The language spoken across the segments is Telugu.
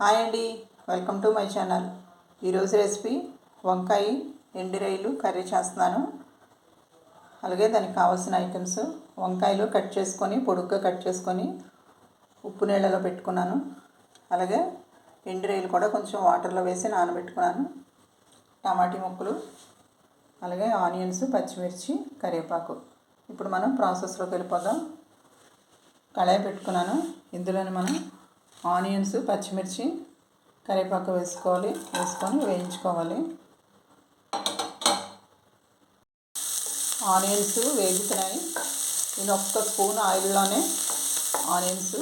హాయ్ అండి. Welcome to my channel. ఈరోజు రెసిపీ వంకాయ ఎండి కర్రీ చేస్తున్నాను. అలాగే దానికి కావాల్సిన ఐటమ్స్ వంకాయలు కట్ చేసుకొని పొడుగ్గా కట్ చేసుకొని ఉప్పు నీళ్ళలో పెట్టుకున్నాను. అలాగే ఎండి కూడా కొంచెం వాటర్లో వేసి నానబెట్టుకున్నాను. టమాటీ ముక్కలు అలాగే ఆనియన్స్ పచ్చిమిర్చి కరివేపాకు. ఇప్పుడు మనం ప్రాసెస్లోకి వెళ్ళిపోదాం. కళాయి పెట్టుకున్నాను. ఇందులోనే మనం ఆనియన్స్ పచ్చిమిర్చి కరివేపాకు వేసుకోవాలి వేసుకొని వేయించుకోవాలి. ఆనియన్స్ వేగుతున్నాయి. నేను ఒక్క స్పూన్ ఆయిల్లోనే ఆనియన్స్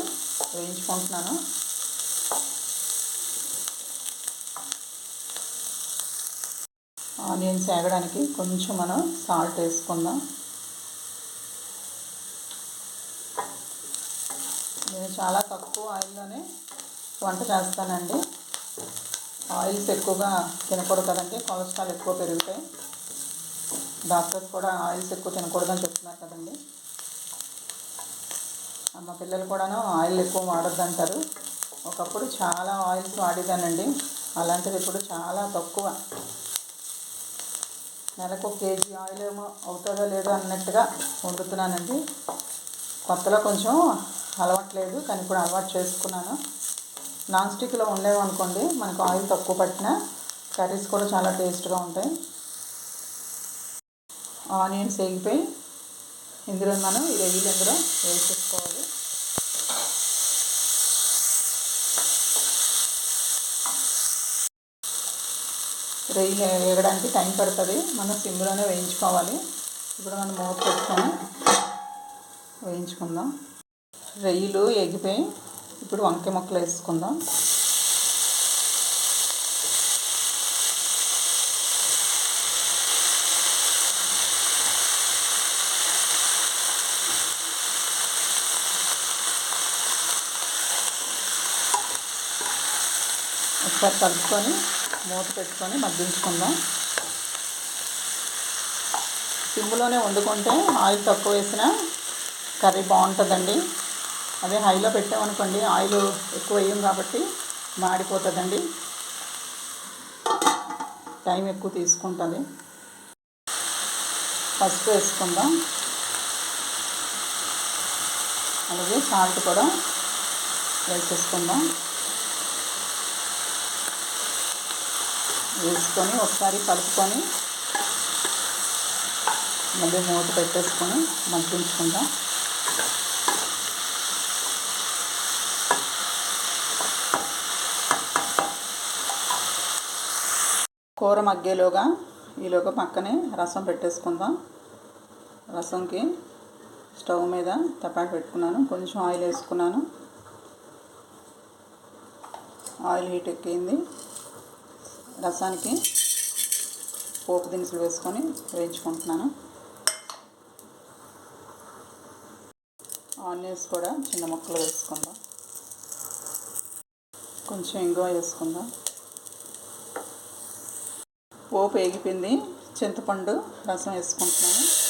వేయించుకుంటున్నాను. ఆనియన్స్ వేగడానికి కొంచెం మనం సాల్ట్ వేసుకుందాం నేను చాలా తక్కువ ఆయిల్లోనే వంట చేస్తానండి. ఆయిల్స్ ఎక్కువగా తినకూడదు కదండి కొలెస్ట్రాల్ ఎక్కువ పెరుగుతాయి. డాక్టర్స్ కూడా ఆయిల్స్ ఎక్కువ తినకూడదని చెప్తున్నారు కదండి. మా పిల్లలు కూడాను ఆయిల్ ఎక్కువ వాడొద్దంటారు. ఒకప్పుడు చాలా ఆయిల్స్ వాడేదానండి అలాంటిది ఇప్పుడు చాలా తక్కువ. నెలకు ఒక కేజీ ఆయిల్ ఏమో అవుతుందో లేదో అన్నట్టుగా వండుతున్నానండి. కొత్తలో కొంచెం అలవాట్లేదు కానీ ఇప్పుడు అలవాటు చేసుకున్నాను. నాన్ స్టిక్లో ఉండేవనుకోండి మనకు ఆయిల్ తక్కువ పట్టిన కర్రీస్ కూడా చాలా టేస్ట్గా ఉంటాయి. ఆనియన్స్ వేగిపోయి ఇందులో మనం ఈ రొయ్యలు ఇందులో వేసేసుకోవాలి రెయ్యి వేయడానికి టైం పడుతుంది. మనం సిమ్లోనే వేయించుకోవాలి. ఇప్పుడు మనం మూత పెట్టుకొని వేయించుకుందాం. రొయ్యలు ఎగిపోయి ఇప్పుడు వంకాయ ముక్కలు వేసుకుందాం. ఒకసారి కలుపుకొని మూత పెట్టుకొని మగ్గించుకుందాం. సిమ్లోనే వండుకుంటే ఆయిల్ తక్కువ వేసినా కర్రీ బాగుంటుందండి. అదే హైలో పెట్టామనుకోండి ఆయిల్ ఎక్కువ వేయం కాబట్టి మాడిపోతుందండి. టైం ఎక్కువ తీసుకుంటుంది పసుపు వేసుకుందాం. అలాగే సాల్ట్ కూడా వేసేసుకుందాం. వేసుకొని ఒకసారి కలుపుకొని మళ్ళీ మూత పెట్టేసుకొని మగ్గించుకుందాం. కూర మగ్గేలోగా ఈలోగా పక్కనే రసం పెట్టేసుకుందాం. రసంకి స్టవ్ మీద తపాటు పెట్టుకున్నాను. కొంచెం ఆయిల్ వేసుకున్నాను. ఆయిల్ హీట్ ఎక్కింది. రసానికి పోపు దినుసులు వేసుకొని వేయించుకుంటున్నాను. ఆనియన్స్ కూడా చిన్న ముక్కలు వేసుకుందాం. కొంచెం ఇంగువ వేసుకుందాం. పోపు వేగిపోయింది. చింతపండు రసం వేసుకుంటున్నాను.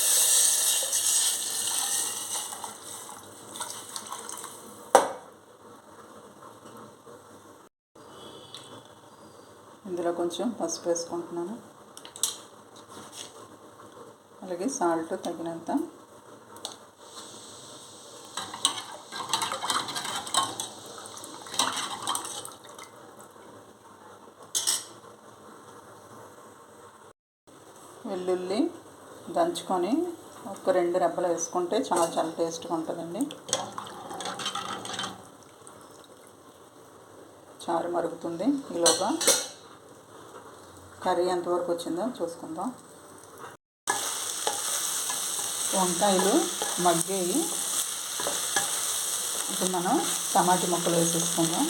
ఇందులో కొంచెం పసుపు వేసుకుంటున్నాను. అలాగే సాల్ట్ తగినంత. వెల్లుల్లి దంచుకొని ఒక రెండు రెబ్బలు వేసుకుంటే చాలా చాలా టేస్ట్గా ఉంటుందండి. చారు మరుగుతుంది ఈలోగా. కర్రీ ఎంతవరకు వచ్చిందో చూసుకుందాం. వంకాయలు మగ్గేయి. ఇప్పుడు మనం టమాటీ ముక్కలు వేసేసుకుందాం.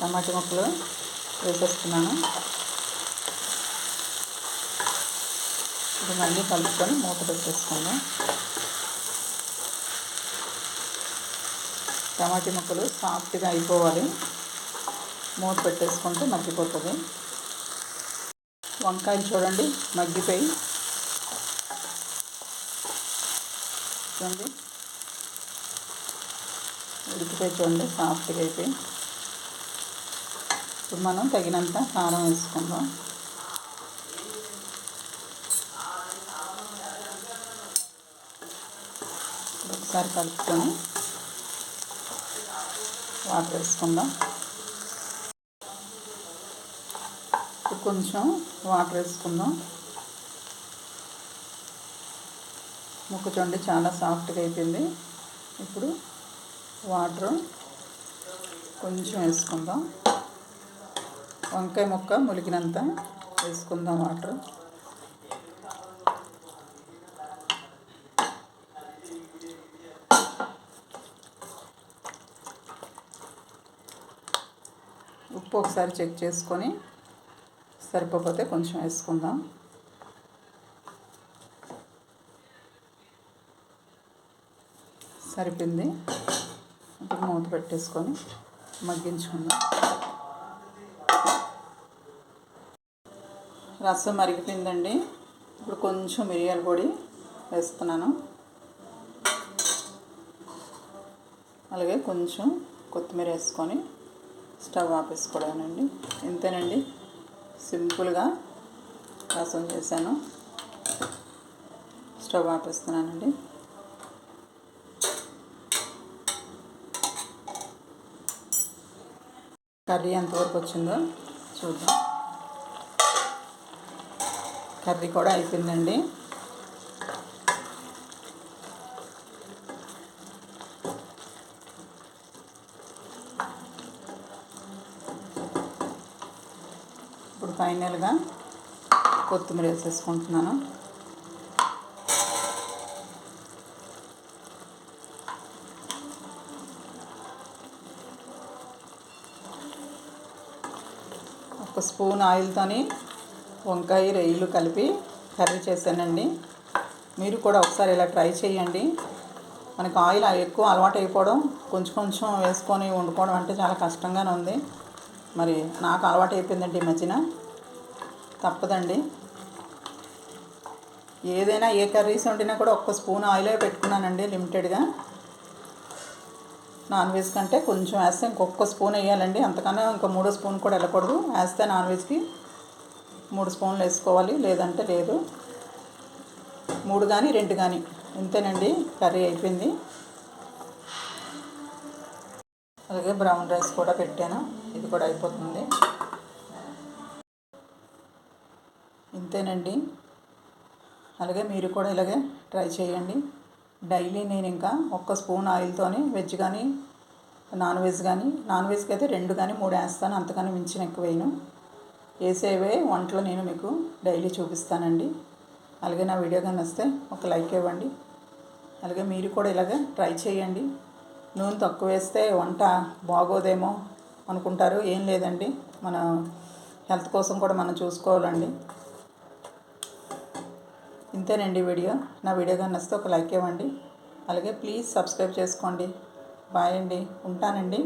టమాటీ ముక్కలు వేసేస్తున్నాను. ఇది మళ్ళీ కలుపుకొని మూత పెట్టేసుకోండి టమాటీ ముక్కలు సాఫ్ట్గా అయిపోవాలి. మూత పెట్టేసుకుంటే మగ్గిపోతుంది. వంకాయలు చూడండి మగ్గిపోయి. చూడండి. ఉడికిపోయి చూడండి సాఫ్ట్గా అయిపోయి. ఇప్పుడు మనం తగినంత కారం వేసుకుందాం. ఒకసారి కలుపుకొని వాటర్ వేసుకుందాం. కొంచెం వాటర్ వేసుకుందాం. ముక్క చూడండి చాలా సాఫ్ట్గా అయిపోయింది. ఇప్పుడు వాటర్ కొంచెం వేసుకుందాం. వంకాయ ముక్క ములిగినంత వేసుకుందాం వాటర్. ఉప్పు ఒకసారి చెక్ చేసుకొని సరిపోతే కొంచెం వేసుకుందాం. సరిపోయింది. ఇప్పుడు మూత పెట్టేసుకొని మగ్గించుకుందాం. రసం మరిగిపోయిందండి. ఇప్పుడు కొంచెం మిరియాల పొడి వేస్తున్నాను. అలాగే కొంచెం కొత్తిమీర వేసుకొని స్టవ్ ఆపేసుకోవడానండి. ఇంతేనండి. సింపుల్గా రసం చేశాను. స్టవ్ ఆపేస్తున్నానండి. కర్రీ ఎంతవరకు వచ్చిందో చూద్దాం. కర్రీ కూడా అయిపోయిందండి. ఇప్పుడు ఫైనల్గా కొత్తిమీర వేసేసుకుంటున్నాను. ఒక స్పూన్ ఆయిల్తోని వంకాయ రొయ్యలు కలిపి కర్రీ చేశానండి. మీరు కూడా ఒకసారి ఇలా ట్రై చేయండి. మనకు ఆయిల్ ఎక్కువ అలవాటు అయిపోవడం కొంచెం కొంచెం వేసుకొని వండుకోవడం అంటే చాలా కష్టంగానే ఉంది. మరి నాకు అలవాటు అయిపోయిందండి ఈ మధ్యన. తప్పదండి. ఏదైనా ఏ కర్రీస్ వండినా కూడా ఒక్క స్పూన్ ఆయిలే పెట్టుకున్నానండి లిమిటెడ్గా. నాన్ వెజ్ కంటే కొంచెం వేస్తే ఇంకొక స్పూన్ వేయాలండి. అంతకన్నా ఇంకా మూడో స్పూన్ కూడా వెళ్ళకూడదు. వేస్తే నాన్ వెజ్కి మూడు స్పూన్లు వేసుకోవాలి లేదంటే లేదు. మూడు కానీ రెండు కానీ ఇంతేనండి కర్రీ అయిపోయింది. అలాగే బ్రౌన్ రైస్ కూడా పెట్టాను. ఇది కూడా అయిపోతుంది. ఇంతేనండి. అలాగే మీరు కూడా ఇలాగే ట్రై చేయండి. డైలీ నేను ఇంకా ఒక్క స్పూన్ ఆయిల్తోనే వెజ్ కానీ నాన్ వెజ్ కానీ నాన్ వెజ్కి అయితే రెండు కానీ మూడు వేస్తాను. అంతకని మించిన ఎక్కువ వేయను వేసేవే వంటలు నేను మీకు డైలీ చూపిస్తానండి. అలాగే నా వీడియో కానీ వస్తే ఒక లైక్ ఇవ్వండి. అలాగే మీరు కూడా ఇలాగే ట్రై చేయండి. నూనె తక్కువ వేస్తే వంట బాగోదేమో అనుకుంటారు. ఏం లేదండి. మన హెల్త్ కోసం కూడా మనం చూసుకోవాలండి. ఇంతేనండి వీడియో. నా వీడియో కానీ నచ్చితే ఒక లైక్ ఇవ్వండి. అలాగే ప్లీజ్ సబ్స్క్రైబ్ చేసుకోండి. బాయ్ అండి. ఉంటానండి.